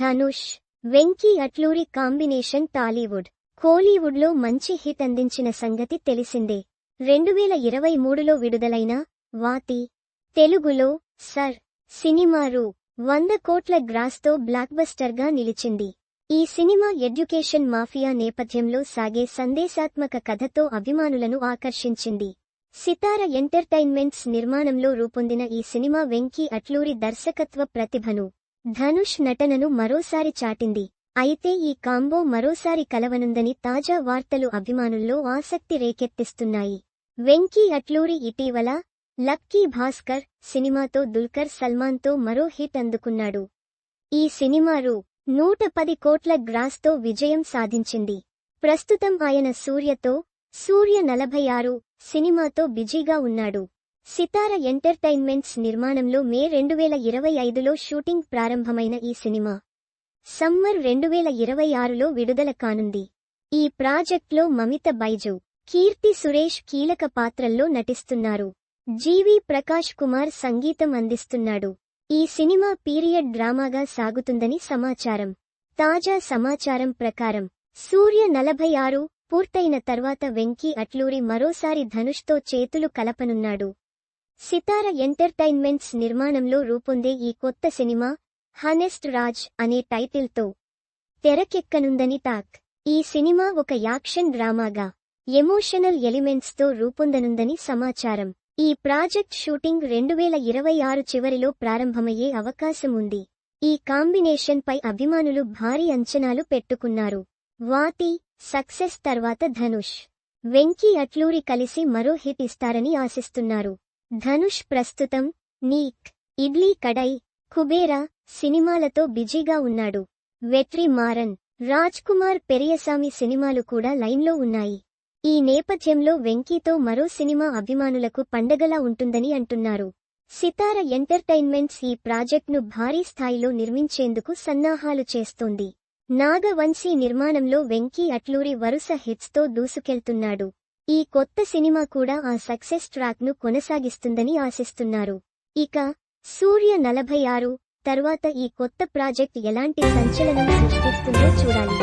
Dhanush Venky Atluri combination Tollywood. కోలీవుడ్లో మంచి hit అందించిన సంగతి తెలిసిందే. రెండువేల ఇరవై మూడులో విడుదలైన వాతి తెలుగులో సర్ సినిమా రూ వంద కోట్ల గ్రాస్తో బ్లాక్బస్టర్గా నిలిచింది. ఈ సినిమా ఎడ్యుకేషన్ మాఫియా నేపథ్యంలో సాగే సందేశాత్మక కథతో అభిమానులను ఆకర్షించింది. సితార ఎంటర్టైన్మెంట్స్ నిర్మాణంలో రూపొందిన ఈ సినిమా వెంకీ అట్లూరి దర్శకత్వ ప్రతిభను ధనుష్ నటనను మరోసారి చాటింది. అయితే ఈ కాంబో మరోసారి కలవనుందని తాజా వార్తలు అభిమానుల్లో ఆసక్తి రేకెత్తిస్తున్నాయి. వెంకీ అట్లూరి ఇటీవల లక్కీ భాస్కర్ సినిమాతో దుల్కర్ సల్మాన్తో మరో హిట్ అందుకున్నాడు. ఈ సినిమా రూ. నూట పది కోట్ల గ్రాస్తో విజయం సాధించింది. ప్రస్తుతం ఆయన సూర్యతో సూర్య నలభై ఆరు సినిమాతో బిజీగా ఉన్నాడు. సితార ఎంటర్టైన్మెంట్స్ నిర్మాణంలో మే రెండు వేల ఇరవై ఐదులో షూటింగ్ ప్రారంభమైన ఈ సినిమా. సమ్మర్ రెండు వేల ఇరవై ఆరులో విడుదల కానుంది. ఈ ప్రాజెక్ట్లో మమిత బైజు కీర్తి సురేష్ కీలక పాత్రల్లో నటిస్తున్నారు. జీవి ప్రకాష్ కుమార్ సంగీతం అందిస్తున్నాడు. ఈ సినిమా పీరియడ్ డ్రామాగా సాగుతుందని సమాచారం. తాజా సమాచారం ప్రకారం సూర్య నలభై ఆరు పూర్తయిన తర్వాత వెంకీ అట్లూరి మరోసారి ధనుష్తో చేతులు కలపనున్నాడు. సితార ఎంటర్టైన్మెంట్స్ నిర్మాణంలో రూపొందే ఈ కొత్త సినిమా హనెస్ట్ రాజ్ అనే టైటిల్తో తెరకెక్కనుందని టాక్. ఈ సినిమా ఒక యాక్షన్ డ్రామాగా ఎమోషనల్ ఎలిమెంట్స్తో రూపొందనుందని సమాచారం. ఈ ప్రాజెక్ట్ షూటింగ్ రెండు వేల ఇరవై ఆరు చివరిలో ప్రారంభమయ్యే అవకాశం ఉంది ఈ కాంబినేషన్పై అభిమానులు భారీ అంచనాలు పెట్టుకున్నారు. వాతి సక్సెస్ తర్వాత ధనుష్. వెంకీ అట్లూరి కలిసి మరో హిట్ ఇస్తారని ఆశిస్తున్నారు. ధనుష్ ప్రస్తుతం నీక్ ఇడ్లీ కడై కుబేరా సినిమాలతో బిజీగా ఉన్నాడు. వెట్రి మారన్ రాజ్ కుమార్ పెరియసామి సినిమాలు కూడా లైన్లో ఉన్నాయి. ఈ నేపథ్యంలో వెంకీతో మరో సినిమా అభిమానులకు పండగలా ఉంటుందని అంటున్నారు. సితార ఎంటర్టైన్మెంట్స్ ఈ ప్రాజెక్ట్ను భారీ స్థాయిలో నిర్మించేందుకు సన్నాహాలు చేస్తోంది. నాగవంశీ నిర్మాణంలో వెంకీ అట్లూరి వరుస హిట్స్తో దూసుకెళ్తున్నాడు. ఈ కొత్త సినిమా కూడా ఆ సక్సెస్ ట్రాక్ను కొనసాగిస్తుందని ఆశిస్తున్నారు. ఇక సూర్య నలభై ఆరు తర్వాత ఈ కొత్త ప్రాజెక్ట్ ఎలాంటి సంచలనం సృష్టిస్తుందో చూడాలి.